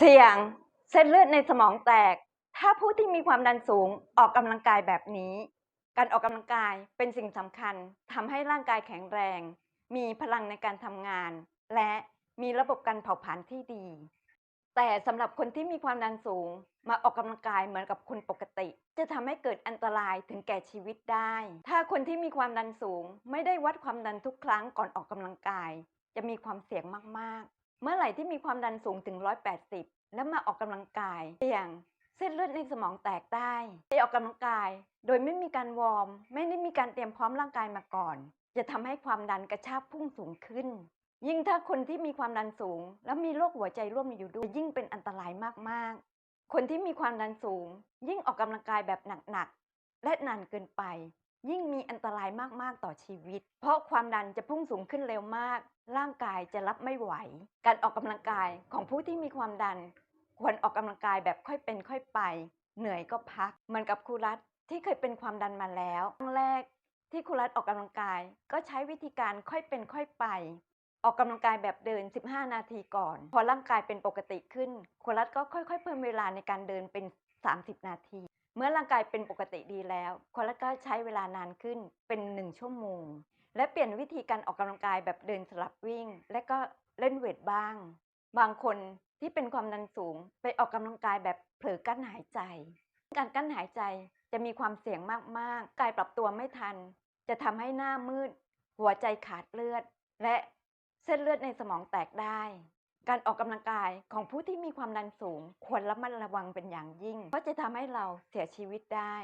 เสี่ยงเส้นเลือดในสมองแตก ถ้าผู้ที่มีความดันสูงออกกำลังกายแบบนี้ การออกกำลังกายเป็นสิ่งสำคัญทำให้ร่างกายแข็งแรง มีพลังในการทำงาน และมีระบบการเผาผลาญที่ดี แต่สำหรับคนที่มีความดันสูง มาออกกำลังกายเหมือนกับคนปกติ จะทำให้เกิดอันตรายถึงแก่ชีวิตได้ ถ้าคนที่มีความดันสูง ไม่ได้วัดความดันทุกครั้งก่อนออกกำลังกาย จะมีความเสี่ยงมาก เมื่อไหร่ที่มีความดันสูงถึง 180 แล้วมาออกกำลังกายเสี่ยงเส้นเลือดในสมองแตกได้ไปออกกำลังกาย โดยไม่มีการวอร์ม ไม่ได้มีการเตรียมพร้อมร่างกายมาก่อน จะทำให้ความดันกระชากพุ่งสูงขึ้น ยิ่งถ้าคนที่มีความดันสูง แล้วมีโรคหัวใจร่วมอยู่ด้วยยิ่งเป็นอันตรายมากๆ คนที่มีความดันสูง ยิ่งออกกำลังกายแบบหนักๆและนานเกินไป ยิ่งมีอันตรายมาก ๆ ต่อชีวิต เพราะความดันจะพุ่งสูงขึ้นเร็วมาก ร่างกายจะรับไม่ไหว การออกกำลังกายของผู้ที่มีความดัน ควรออกกำลังกายแบบค่อยเป็นค่อยไป เหนื่อยก็พัก เหมือนกับครูรัฐที่เคยเป็นความดันมาแล้วครั้งแรกที่ครูรัฐออกกำลังกาย ก็ใช้วิธีการค่อยเป็นค่อยไป ออกกำลังกายแบบเดิน 15 นาทีก่อน พอร่างกายเป็นปกติขึ้นครูรัฐก็ค่อย ๆ เพิ่มเวลาในการเดินเป็น 30 นาที เมื่อร่างกายเป็นปกติดีแล้วครูรัฐก็ใช้เวลานานขึ้นเป็น1ชั่วโมง และเปลี่ยนวิธีการออกกำลังกายแบบเดินสลับวิ่ง และก็เล่นเวทบ้าง บางคนที่เป็นความดันสูงไปออกกำลังกายแบบเผลอกั้นหายใจ การกั้นหายใจจะมีความเสี่ยงมากๆ กายปรับตัวไม่ทัน จะทำให้หน้ามืด หัวใจขาดเลือด และเส้นเลือดในสมองแตกได้ การออกกำลังกายของผู้ที่มีความดันสูงควรระมัดระวังเป็นอย่างยิ่งเพราะจะทำให้เราเสียชีวิตได้